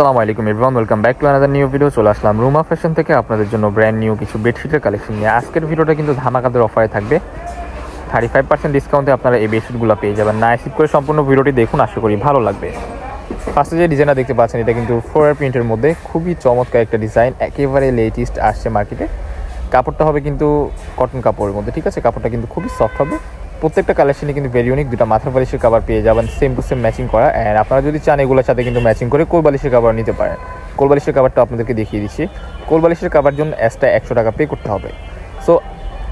আসসালামু আলাইকুম everyone welcome back to another new video চলে আসলাম রুমা ফ্যাশন থেকে আপনাদের জন্য ব্র্যান্ড নিউ কিছু বেডশিটের কালেকশন নিয়ে। আজকের ভিডিওটা কিন্তু ধামাকাদের অফারে থাকবে। থার্টি ফাইভ পার্সেন্ট ডিসকাউন্টে আপনারা এই বেডশিটগুলো পেয়ে যাবেন। না স্কিপ করে সম্পূর্ণ ভিডিওটি দেখুন, আশা করি ভালো লাগবে। ফার্স্টে যে ডিজাইনটা দেখতে পাচ্ছেন, এটা কিন্তু ফ্লোয়ার প্রিন্টের মধ্যে খুবই চমৎকার একটা ডিজাইন একেবারে লেটেস্ট আসছে মার্কেটে কাপড়টা হবে কিন্তু কটন কাপড়ের মধ্যে, ঠিক আছে? কাপড়টা কিন্তু খুবই সফট হবে। প্রত্যেকটা কালেকশনে কিন্তু ভেরি ইউনিক দুটা মাথার বালিশের কাবার পেয়ে যাবেন সেম টু সেম ম্যাচিং করা। অ্যান্ড আপনারা যদি চান এগুলোর সাথে কিন্তু ম্যাচিং করে কোল বালিশের কাবার নিতে পারেন। কোল বালিশের কাবারটা আপনাদেরকে দেখিয়ে দিচ্ছি। কোল বালিশের কাবার জন্য এক্সট্রা একশো টাকা পে করতে হবে। সো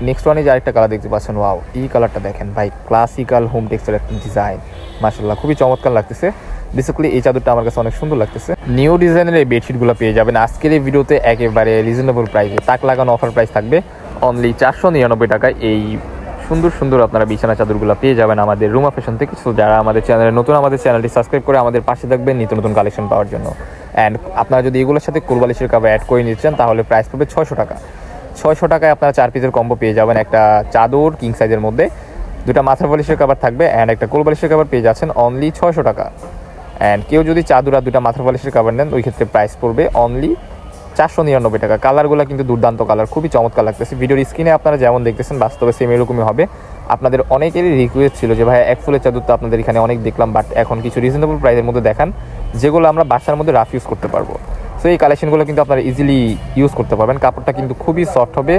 নেক্সট ওয়ানে যে আরেকটা কালার দেখতে পাচ্ছেন ওয়াও এই কালারটা দেখেন ভাই ক্লাসিক্যাল হোম টেক্সের একটা ডিজাইন মাসাল্লাহ খুবই চমৎকার লাগতেছে। বেসিক্যালি এই চাদরটা আমার কাছে অনেক সুন্দর লাগতেছে। নিউ ডিজাইনের এই বেডশিটগুলো পেয়ে যাবেন। আজকের এই ভিডিওতে একেবারে রিজনেবল প্রাইসে তাক লাগানো অফার প্রাইস থাকবে অনলি চারশো নিরানব্বই টাকায় এই সুন্দর সুন্দর আপনারা বিছানা চাদরগুলো পেয়ে যাবেন আমাদের রুমা ফ্যাশন থেকে। সো যারা আমাদের চ্যানেলে নতুন, আমাদের চ্যানেলটি সাবস্ক্রাইব করে আমাদের পাশে থাকবেন নিত্য নতুন কালেকশন পাওয়ার জন্য। অ্যান্ড আপনারা যদি এগুলোর সাথে কোরবালিশের কাবার অ্যাড করে নিতে চান, তাহলে প্রাইস পড়বে ছয়শো টাকা। ছয়শো টাকায় আপনারা চার পিসের কম্বো পেয়ে যাবেন একটা চাদর কিং সাইজের মধ্যে, দুটা মাথার বালিশের কাবার থাকবে অ্যান্ড একটা কোল বালিশের কাবার পেয়ে যাচ্ছেন অনলি ছয়শো টাকা। অ্যান্ড কেউ যদি চাদর আর দুটা মাথার বালিশের কাবার নেন, ওই ক্ষেত্রে প্রাইস পড়বে অনলি চারশো নিরানব্বই টাকা। কালারগুলো কিন্তু দুর্দান্ত কালার, খুবই চমৎকার লাগতেছে। ভিডিওর স্ক্রিনে আপনারা যেমন দেখতেছেন, বাস্তবে সেম এরকমই হবে। আপনাদের অনেকেরই রিকোয়েস্ট ছিল যে ভাই এক ফুলের চাদর তো আপনাদের এখানে অনেক দেখলাম বাট এখন কিছু রিজনেবল প্রাইসের মধ্যে দেখান, যেগুলো আমরা বাসার মধ্যে রাফ ইউজ করতে পারব। সো এই কালেকশনগুলো কিন্তু আপনারা ইজিলি ইউজ করতে পারবেন। কাপড়টা কিন্তু খুবই সফট হবে।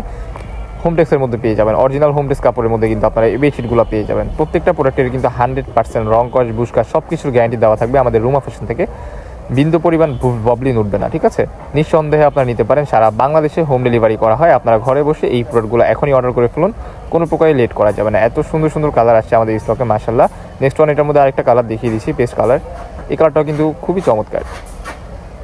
হোম হোমটেক্সের মধ্যে পেয়ে যাবেন। অরিজিনাল হোম হোমটেক্স কাপড়ের মধ্যে কিন্তু আপনারা এই বেডশিটগুলো পেয়ে যাবেন। প্রত্যেকটা প্রোডাক্টের কিন্তু হান্ড্রেড পার্সেন্ট রং কস বুসকা সব কিছুর গ্যারান্টি দেওয়া থাকবে আমাদের রুমা ফ্যাশন থেকে। বিন্দু পরিমাণ ববলিন উঠবে না, ঠিক আছে? নিঃসন্দেহে আপনারা নিতে পারেন, সারা বাংলাদেশে হোম ডেলিভারি করা হয়। আপনারা ঘরে বসে এই প্রোডাক্টগুলো এখনই অর্ডার করে ফেলুন, কোনো প্রকারে লেট করা যাবে না। এত সুন্দর সুন্দর কালার আসছে আমাদের স্টকে মাসাল্লাহ নেক্সট ওয়ান এটার মধ্যে আরেকটা কালার দেখিয়ে দিচ্ছি পেস্ট কালার এই কালারটাও কিন্তু খুবই চমৎকার।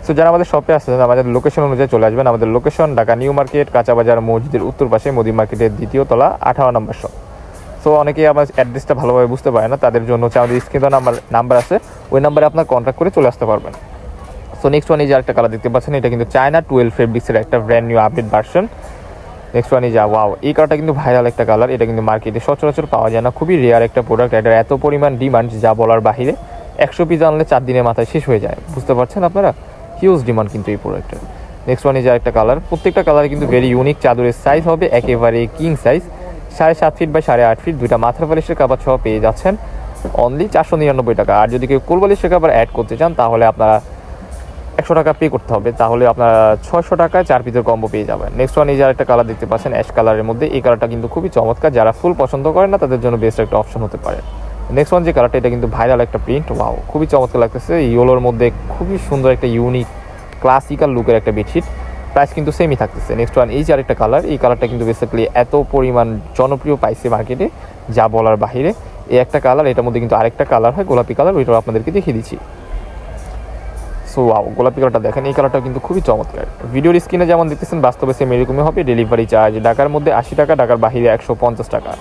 সো যারা আমাদের শপে আসছেন আমাদের লোকেশন অনুযায়ী চলে আসবেন। আমাদের লোকেশন ঢাকা নিউ মার্কেট, কাঁচাবাজার, মসজিদের উত্তর পাশে মোদি মার্কেটের দ্বিতীয় তলা, আঠারো নম্বর শপ সো অনেকেই আমার অ্যাড্রেসটা ভালোভাবে বুঝতে পারে না, তাদের জন্য হচ্ছে আমাদের স্ক্রিনে নাম্বার নাম্বার আছে। ওই নাম্বারে আপনার কন্ট্যাক্ট করে চলে আসতে পারবেন। সো নেক্সট ওয়ান এই যে আরেকটা কালার দেখতে পাচ্ছেন, এটা কিন্তু চায়না টুয়েলভ ফেব্রিক্সের একটা brand new update version next one যা ওয়াও এই কালারটা কিন্তু ভাইরাল একটা কালার এটা কিন্তু মার্কেটে সচরাচর পাওয়া যায় না, খুবই রেয়ার একটা প্রোডাক্ট এটার এত পরিমাণ ডিমান্ড যা বলার বাহিরে, একশো পিস আনলে চার দিনের মাথায় শেষ হয়ে যায়। বুঝতে পারছেন আপনারা? হিউজ ডিমান্ড কিন্তু এই প্রোডাক্টের নেক্সট ওয়ান যে একটা কালার প্রত্যেকটা কালার কিন্তু ভেরি ইউনিক চাদরের সাইজ হবে, একেবারে কিং সাইজ সাড়ে সাত ফিট বা সাড়ে আট ফিট দুইটা মাথার বালিশের কাবার সহ পেয়ে যাচ্ছেন। অনলি চারশো নিরানব্বই টাকা। আর যদি কেউ কোলবালিশের কাবার অ্যাড করতে চান, তাহলে আপনারা একশো টাকা পে করতে হবে, তাহলে আপনারা ছয়শো টাকায় চার পিসের কম্বো পেয়ে যাবেন। নেক্সট ওয়ান এই যে একটা কালার দেখতে পাচ্ছেন অ্যাশ কালারের মধ্যে, এই কালারটা কিন্তু খুবই চমৎকার। যারা ফুল পছন্দ করেন না, তাদের জন্য বেস্ট একটা অপশন হতে পারে। নেক্সট ওয়ান যে কালারটা এটা কিন্তু ভাইরাল একটা প্রিন্ট ওয়াও খুবই চমৎকার লাগতেছে। ইয়োলোর মধ্যে খুবই সুন্দর একটা ইউনিক ক্লাসিক্যাল লুকের একটা বেডশিট প্রাইস কিন্তু সেমই থাকতেছে। নেক্সট ওয়ান এই যে আরেকটা কালার এই কালারটা কিন্তু বেসিক্যালি এত পরিমাণ জনপ্রিয় পাইছে মার্কেটে যা বলার বাহিরে। এই একটা কালার এটার মধ্যে কিন্তু আরেকটা কালার হয়, গোলাপি কালার ওইটাও আপনাদেরকে দেখিয়ে দিচ্ছি। সো গোলাপি কালারটা দেখেন, এই কালারটা কিন্তু খুবই চমৎকার। ভিডিওর স্ক্রিনে যেমন দেখতেছেন, বাস্তবে সেম এরকমই হবে ডেলিভারি চার্জ ঢাকার মধ্যে আশি টাকা, ঢাকার বাহিরে একশো পঞ্চাশ টাকা।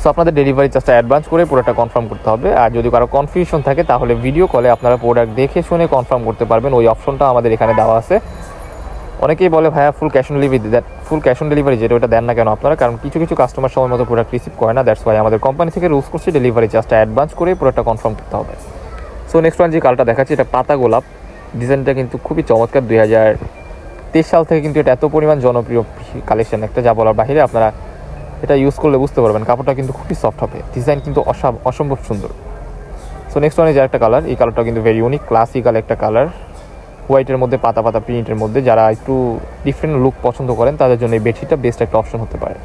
সো আপনাদের ডেলিভারি চার্জটা অ্যাডভান্স করে প্রোডাক্টটা কনফার্ম করতে হবে। আর যদি কারও কনফিউশন থাকে, তাহলে ভিডিও কলে আপনারা প্রোডাক্ট দেখে শুনে কনফার্ম করতে পারবেন। ওই অপশনটা আমাদের এখানে দেওয়া আছে। অনেকেই বলে, ভাইয়া ফুল ক্যাশ অন ডেলিভারি দেন ফুল ক্যাশ অন ডেলিভারি যেটা ওটা দেন না কেন আপনারা? কারণ কিছু কিছু কাস্টমার সময় মতো প্রোডাক্ট রিসিভ করে না। দ্যাটস ওয়াই আমাদের কোম্পানি থেকে রুলস করছে ডেলিভারি চার্জটা অ্যাডভান্স করে প্রোডাক্টটা কনফার্ম করতে হবে। সো নেক্সট ওয়ান যে কালটা দেখাচ্ছি, এটা পাতা গোলাপ। ডিজাইনটা কিন্তু খুবই চমৎকার, দুই হাজার তেইশ সাল থেকে কিন্তু এটা এত পরিমাণ জনপ্রিয় কালেকশন একটা, যা বলার বাহিরে আপনারা এটা ইউজ করলে বুঝতে পারবেন। কাপড়টা কিন্তু খুবই সফট হবে। ডিজাইন কিন্তু অসম্ভব সুন্দর। সো নেক্সট ওয়ানে যে একটা কালার এই কালারটা কিন্তু ভেরি ইউনিক ক্লাসিক্যাল একটা কালার হোয়াইটের মধ্যে, পাতা পাতা প্রিন্টের মধ্যে, যারা একটু ডিফারেন্ট লুক পছন্দ করেন, তাদের জন্য এই বেডশিটটা বেস্ট একটা অপশন হতে পারে।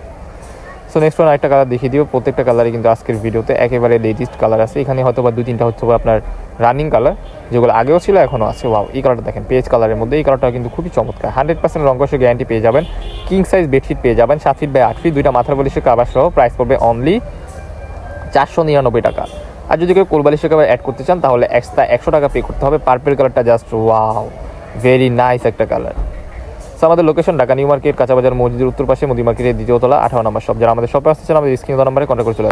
সো নেক্সট ওয়ান আরেকটা কালার দেখিয়ে দিও। প্রত্যেকটা কালারই কিন্তু আজকের ভিডিওতে একেবারে লেটেস্ট কালার আছে। এখানে হয়তো বা দু তিনটা হচ্ছে আপনার রানিং কালার যেগুলো আগেও ছিল এখনও আছে। ওয়াও এই কালারটা দেখেন পেজ কালারের মধ্যে। এই কালারটা কিন্তু খুবই চমৎকার। হান্ড্রেড পার্সেন্ট রঙ্গসের গ্যারান্টি পেয়ে যাবেন। কিং সাইজ বেডশিট পেয়ে যাবেন, সাত ফিট বাই আট ফিট দুইটা মাথার বালিশের কাবার সহ। প্রাইস পড়বে অনলি চারশো নিরানব্বই টাকা। আর যদি কেউ কোলবালিশের কাবার অ্যাড করতে চান, তাহলে এক্সট্রা একশো টাকা পে করতে হবে। পার্পেল কালারটা জাস্ট ওয়াও ভেরি নাইস একটা কালার সো আমাদের লোকেশন ঢাকা, নিউ মার্কেট, কাঁচাবাজার, মসজিদের উত্তর পাশে মুদি মার্কেটের দ্বিতীয় তলা, আঠারো নম্বর সব যারা আমাদের শপে আসতেছেন আমাদের স্ক্রিন নম্বরে কন্ট্যাক্ট করে চলে